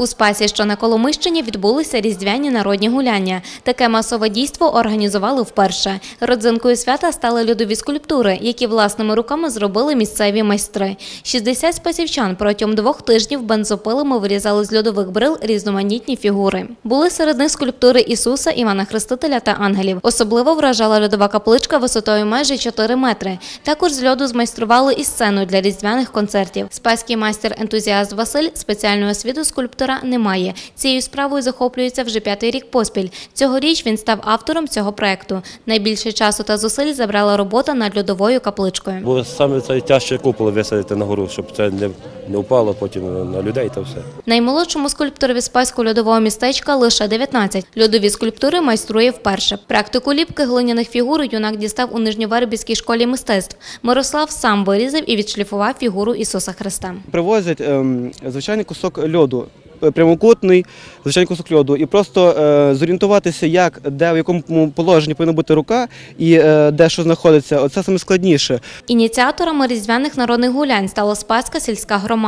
У Спасі, що на Коломищині, відбулися різдвяні народні гуляння. Таке масове дійство організували вперше. Родзинкою свята стали льодові скульптури, які власними руками зробили місцеві майстри. 60 спасівчан протягом двох тижнів бензопилами вирізали з льодових брил різноманітні фігури. Були серед них скульптури Ісуса, Івана Хрестителя та ангелів. Особливо вражала льодова капличка висотою майже 4 метри. Також з льоду змайстрували і сцену для різдвяних концертів. Спаський майстер-ентузіаст Василь спеціальної освіти скульптора не має. Цією справою захоплюється вже п'ятий рік поспіль. Цьогоріч він став автором цього проекту. Найбільше часу та зусиль забрала робота над льодовою капличкою. Бо саме це тяжче купол висадити на гору, щоб це не, не впало потім на людей та все. Наймолодшому скульпторові спаського льодового містечка лише 19. Льодові скульптури майструє вперше. Практику ліпки глиняних фігур юнак дістав у Нижньовербівській школі мистецтв. Мирослав сам вирізав і відшліфував фігуру Ісуса Христа. Привозять ем, звичайний кусок льоду, е, прямокутний звичайний кусок льоду, і просто е, зорієнтуватися, як, де в якому положенні повинна бути рука і е, де що знаходиться, оце саме складніше. Ініціаторами різдвяних народних гулянь стала Спаська сільська громада.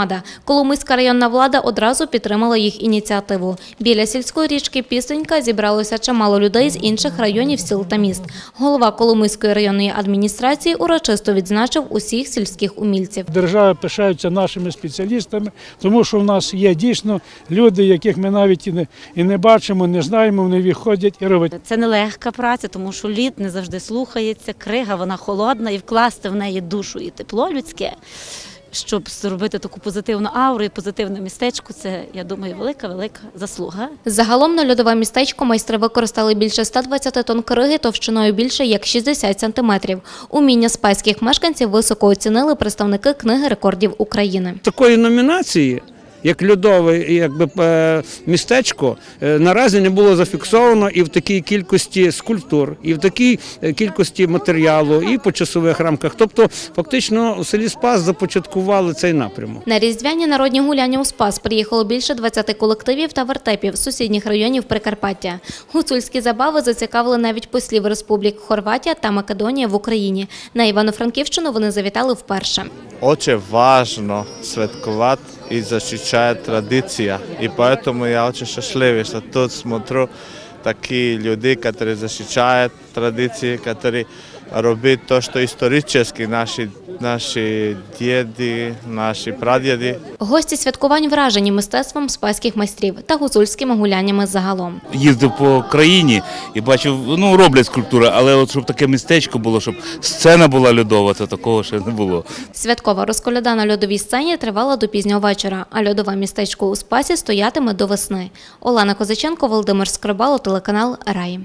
Коломийська районна влада одразу підтримала їх ініціативу. Біля сільської річки Пісенька зібралося чимало людей з інших районів сіл та міст. Голова Коломийської районної адміністрації урочисто відзначив усіх сільських умільців. Держава пишається нашими спеціалістами, тому що в нас є дійсно люди, яких ми навіть і не, і не бачимо, не знаємо, вони виходять і роблять. Це нелегка праця, тому що лід не завжди слухається, крига вона холодна, і вкласти в неї душу і тепло людське, щоб зробити таку позитивну ауру і позитивне містечко. Це я думаю, велика велика заслуга. Загалом на льодове містечко майстри використали більше 120 тонн криги товщиною більше як 60 сантиметрів. Уміння спайських мешканців високо оцінили представники книги рекордів України. такої номінації, як льодове якби, е, містечко, е, наразі не було зафіксовано і в такій кількості скульптур, і в такій е, кількості матеріалу, і по часових рамках. Тобто, фактично, у селі Спас започаткували цей напрямок. На різдвяні народні гуляння у Спас приїхало більше 20 колективів та вертепів з сусідніх районів Прикарпаття. Гуцульські забави зацікавили навіть послів республік Хорватія та Македонія в Україні. На Івано-Франківщину вони завітали вперше. Очень важно святкovat и защищать традиция. И поэтому я очень счастлив, что тут смотрю такие люди, которые защищают традиции, которые робят то, что исторически наши, наши деды, наши прадеды Гості святкувань вражені мистецтвом спаських майстрів та гуцульськими гуляннями загалом. їздив по країні і бачив, ну роблять скульптури, але от щоб таке містечко було, щоб сцена була льодова, то такого ще не було. Святкова розколяда на льодовій сцені тривала до пізнього вечора, а льодове містечко у Спасі стоятиме до весни. Олена Козаченко, Володимир Скрибало, телеканал Рай.